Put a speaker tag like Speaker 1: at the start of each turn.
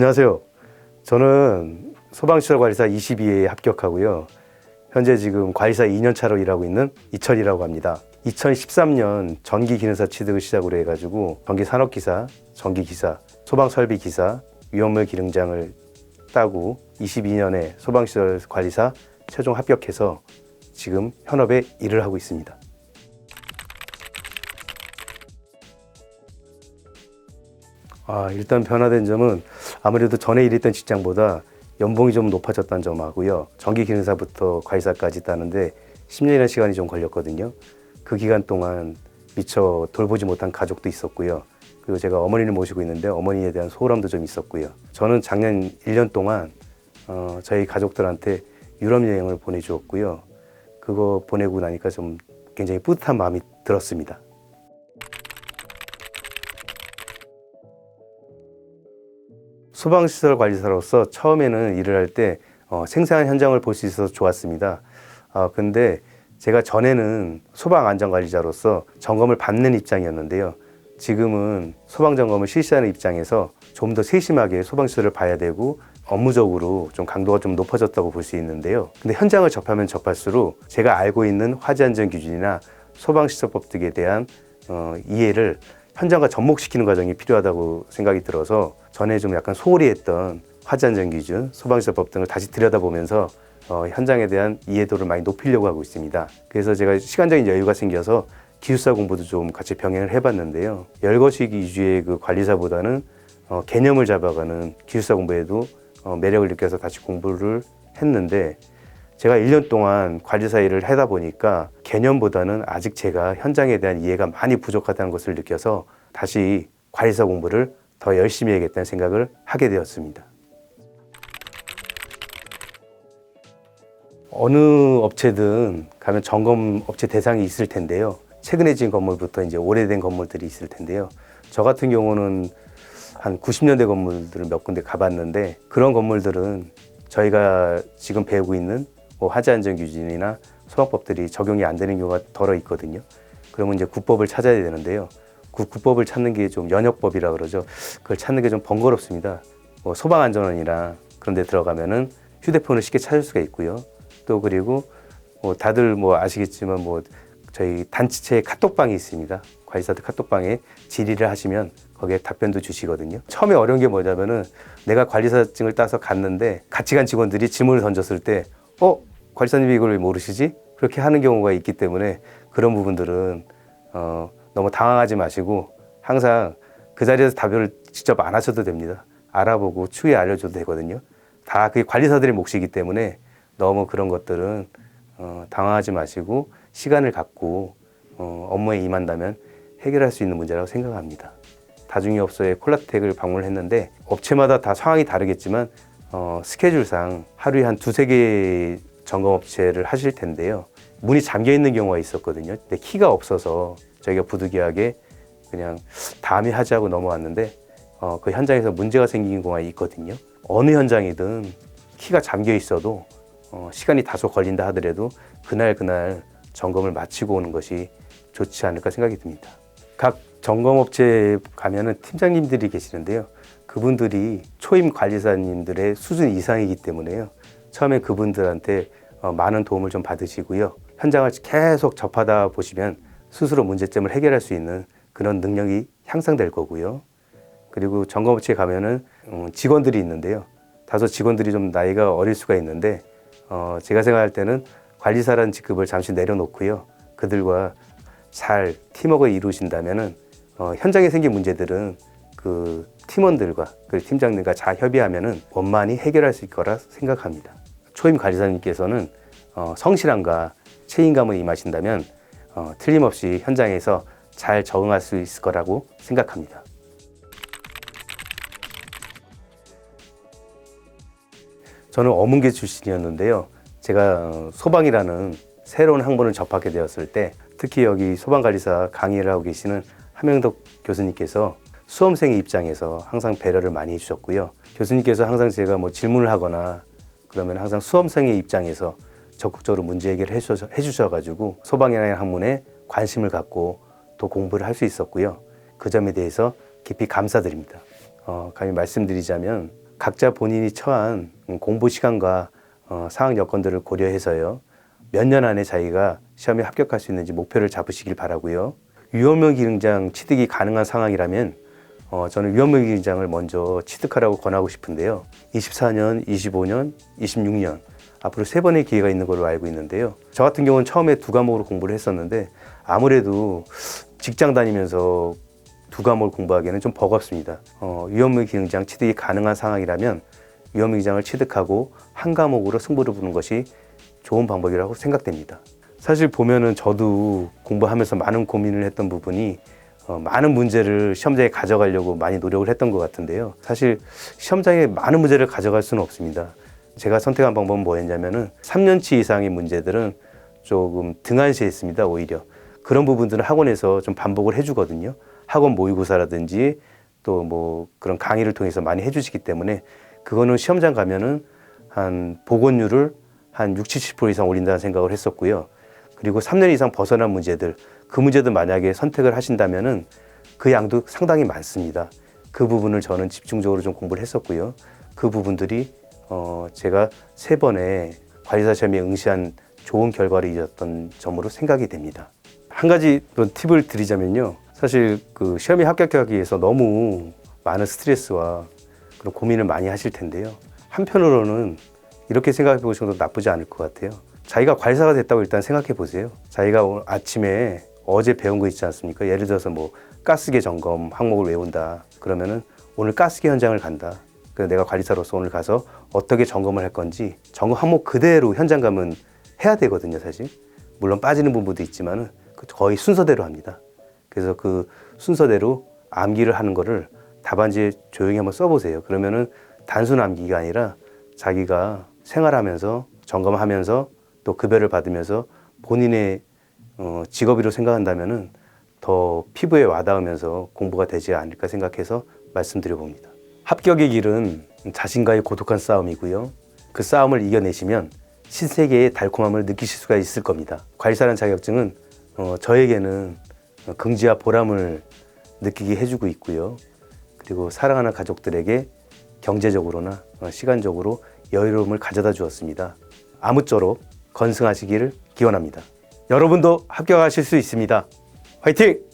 Speaker 1: 안녕하세요. 저는 소방시설 관리사 22회에 합격하고요. 현재 지금 관리사 2년 차로 일하고 있는 이철이라고 합니다. 2013년 전기 기능사 취득을 시작으로 해가지고 전기 산업기사, 전기 기사, 소방설비 기사, 위험물 기능장을 따고 22년에 소방시설 관리사 최종 합격해서 지금 현업에 일을 하고 있습니다. 아, 일단 변화된 점은 아무래도 전에 일했던 직장보다 연봉이 좀 높아졌다는 점하고요. 전기 기능사부터 관리사까지 따는데 10년이라는 시간이 좀 걸렸거든요. 그 기간 동안 미처 돌보지 못한 가족도 있었고요. 그리고 제가 어머니를 모시고 있는데 어머니에 대한 소홀함도 좀 있었고요. 저는 작년 1년 동안 어, 저희 가족들한테 유럽 여행을 보내주었고요. 그거 보내고 나니까 좀 굉장히 뿌듯한 마음이 들었습니다. 소방시설 관리사로서 처음에는 일을 할 때 어, 생생한 현장을 볼 수 있어서 좋았습니다. 아, 근데 제가 전에는 소방 안전관리자로서 점검을 받는 입장이었는데요. 지금은 소방 점검을 실시하는 입장에서 좀 더 세심하게 소방시설을 봐야 되고 업무적으로 좀 강도가 좀 높아졌다고 볼 수 있는데요. 근데 현장을 접하면 접할수록 제가 알고 있는 화재 안전 기준이나 소방시설법 등에 대한 어, 이해를 현장과 접목시키는 과정이 필요하다고 생각이 들어서 전에 좀 약간 소홀히 했던 화재안전 기준, 소방시설법 등을 다시 들여다보면서 어, 현장에 대한 이해도를 많이 높이려고 하고 있습니다. 그래서 제가 시간적인 여유가 생겨서 기술사 공부도 좀 같이 병행을 해봤는데요. 열거식 위주의 그 관리사보다는 어, 개념을 잡아가는 기술사 공부에도 어, 매력을 느껴서 다시 공부를 했는데 제가 1년 동안 관리사 일을 하다 보니까 개념보다는 아직 제가 현장에 대한 이해가 많이 부족하다는 것을 느껴서 다시 관리사 공부를 더 열심히 해야겠다는 생각을 하게 되었습니다. 어느 업체든 가면 점검 업체 대상이 있을 텐데요. 최근에 지은 건물부터 이제 오래된 건물들이 있을 텐데요. 저 같은 경우는 한 90년대 건물들을 몇 군데 가봤는데 그런 건물들은 저희가 지금 배우고 있는 뭐 화재 안전 기준이나 소방법들이 적용이 안 되는 경우가 덜어 있거든요. 그러면 이제 국법을 찾아야 되는데요. 그 국법을 찾는 게 좀 연역법이라 그러죠. 그걸 찾는 게 좀 번거롭습니다. 뭐 소방안전원이나 그런 데 들어가면은 휴대폰을 쉽게 찾을 수가 있고요. 또 그리고 뭐 다들 뭐 아시겠지만 뭐 저희 단체의 카톡방이 있습니다. 관리사들 카톡방에 질의를 하시면 거기에 답변도 주시거든요. 처음에 어려운 게 뭐냐면은 내가 관리사증을 따서 갔는데 같이 간 직원들이 질문을 던졌을 때, 어? 관리사님이 이걸 왜 모르시지? 그렇게 하는 경우가 있기 때문에 그런 부분들은 어, 너무 당황하지 마시고 항상 그 자리에서 답변을 직접 안 하셔도 됩니다. 알아보고 추후에 알려줘도 되거든요. 다 그게 관리사들의 몫이기 때문에 너무 그런 것들은 어, 당황하지 마시고 시간을 갖고 어, 업무에 임한다면 해결할 수 있는 문제라고 생각합니다. 다중이업소의 콜라텍을 방문했는데 업체마다 다 상황이 다르겠지만 어, 스케줄상 하루에 한 두세 개 점검 업체를 하실 텐데요. 문이 잠겨 있는 경우가 있었거든요. 근데 키가 없어서 저희가 부득이하게 그냥 다음에 하자고 넘어왔는데 어, 그 현장에서 문제가 생긴 경우가 있거든요. 어느 현장이든 키가 잠겨 있어도 어, 시간이 다소 걸린다 하더라도 그날 그날 점검을 마치고 오는 것이 좋지 않을까 생각이 듭니다. 각 점검업체에 가면은 팀장님들이 계시는데요. 그분들이 초임 관리사님들의 수준 이상이기 때문에요. 처음에 그분들한테 어, 많은 도움을 좀 받으시고요. 현장을 계속 접하다 보시면 스스로 문제점을 해결할 수 있는 그런 능력이 향상될 거고요. 그리고 점검업체에 가면은 음, 직원들이 있는데요. 다소 직원들이 좀 나이가 어릴 수가 있는데 어, 제가 생각할 때는 관리사라는 직급을 잠시 내려놓고요. 그들과 잘 팀워크를 이루신다면은 어, 현장에 생긴 문제들은 그 팀원들과 그 팀장님과 잘 협의하면은 원만히 해결할 수 있을 거라 생각합니다. 초임 관리사님께서는 어, 성실함과 책임감을 임하신다면 어, 틀림없이 현장에서 잘 적응할 수 있을 거라고 생각합니다. 저는 어문계 출신이었는데요. 제가 어, 소방이라는 새로운 학문을 접하게 되었을 때 특히 여기 소방관리사 강의를 하고 계시는 함영덕 교수님께서 수험생의 입장에서 항상 배려를 많이 해주셨고요. 교수님께서 항상 제가 뭐 질문을 하거나 그러면 항상 수험생의 입장에서 적극적으로 문제 해결을 해주셔- 해주셔가지고 소방이라는 학문에 관심을 갖고 또 공부를 할 수 있었고요. 그 점에 대해서 깊이 감사드립니다. 어, 감히 말씀드리자면 각자 본인이 처한 공부 시간과 어, 상황 여건들을 고려해서요. 몇 년 안에 자기가 시험에 합격할 수 있는지 목표를 잡으시길 바라고요. 유형명 기능장 취득이 가능한 상황이라면 어, 저는 유형명 기능장을 먼저 취득하라고 권하고 싶은데요. 24년, 25년, 26년 앞으로 세 번의 기회가 있는 걸로 알고 있는데요. 저 같은 경우는 처음에 두 과목으로 공부를 했었는데 아무래도 직장 다니면서 두 과목을 공부하기에는 좀 버겁습니다. 어, 유형명 기능장 취득이 가능한 상황이라면 유형명 기능장을 취득하고 한 과목으로 승부를 보는 것이 좋은 방법이라고 생각됩니다. 사실 보면은 저도 공부하면서 많은 고민을 했던 부분이 어, 많은 문제를 시험장에 가져가려고 많이 노력을 했던 것 같은데요. 사실 시험장에 많은 문제를 가져갈 수는 없습니다. 제가 선택한 방법은 뭐였냐면은 3년치 이상의 문제들은 조금 등한시했습니다. 오히려 그런 부분들은 학원에서 좀 반복을 해주거든요. 학원 모의고사라든지 또 뭐 그런 강의를 통해서 많이 해주시기 때문에 그거는 시험장 가면은 한 복원율을 한 60, 70% 이상 올린다는 생각을 했었고요. 그리고 3년 이상 벗어난 문제들, 그 문제들 만약에 선택을 하신다면은 그 양도 상당히 많습니다. 그 부분을 저는 집중적으로 좀 공부를 했었고요. 그 부분들이 어 제가 세 번의 관리사 시험에 응시한 좋은 결과를 이뤘던 점으로 생각이 됩니다. 한 가지 또 팁을 드리자면요. 사실 그 시험에 합격하기 위해서 너무 많은 스트레스와 그런 고민을 많이 하실 텐데요. 한편으로는 이렇게 생각해 보셔도 나쁘지 않을 것 같아요. 자기가 관리사가 됐다고 일단 생각해 보세요. 자기가 오늘 아침에 어제 배운 거 있지 않습니까? 예를 들어서 뭐 가스계 점검 항목을 외운다. 그러면은 오늘 가스계 현장을 간다. 그래서 내가 관리사로서 오늘 가서 어떻게 점검을 할 건지 점검 항목 그대로 현장 가면 해야 되거든요, 사실. 물론 빠지는 부분도 있지만은 그 거의 순서대로 합니다. 그래서 그 순서대로 암기를 하는 거를 답안지에 조용히 한번 써보세요. 그러면은 단순 암기가 아니라 자기가 생활하면서 점검하면서 또 급여를 받으면서 본인의 어, 직업으로 생각한다면은 더 피부에 와닿으면서 공부가 되지 않을까 생각해서 말씀드려 봅니다. 합격의 길은 자신과의 고독한 싸움이고요. 그 싸움을 이겨내시면 신세계의 달콤함을 느끼실 수가 있을 겁니다. 관리사라는 자격증은 어, 저에게는 긍지와 보람을 느끼게 해주고 있고요. 그리고 사랑하는 가족들에게 경제적으로나 어, 시간적으로 여유로움을 가져다 주었습니다. 아무쪼록 건승하시기를 기원합니다. 여러분도 합격하실 수 있습니다. 화이팅!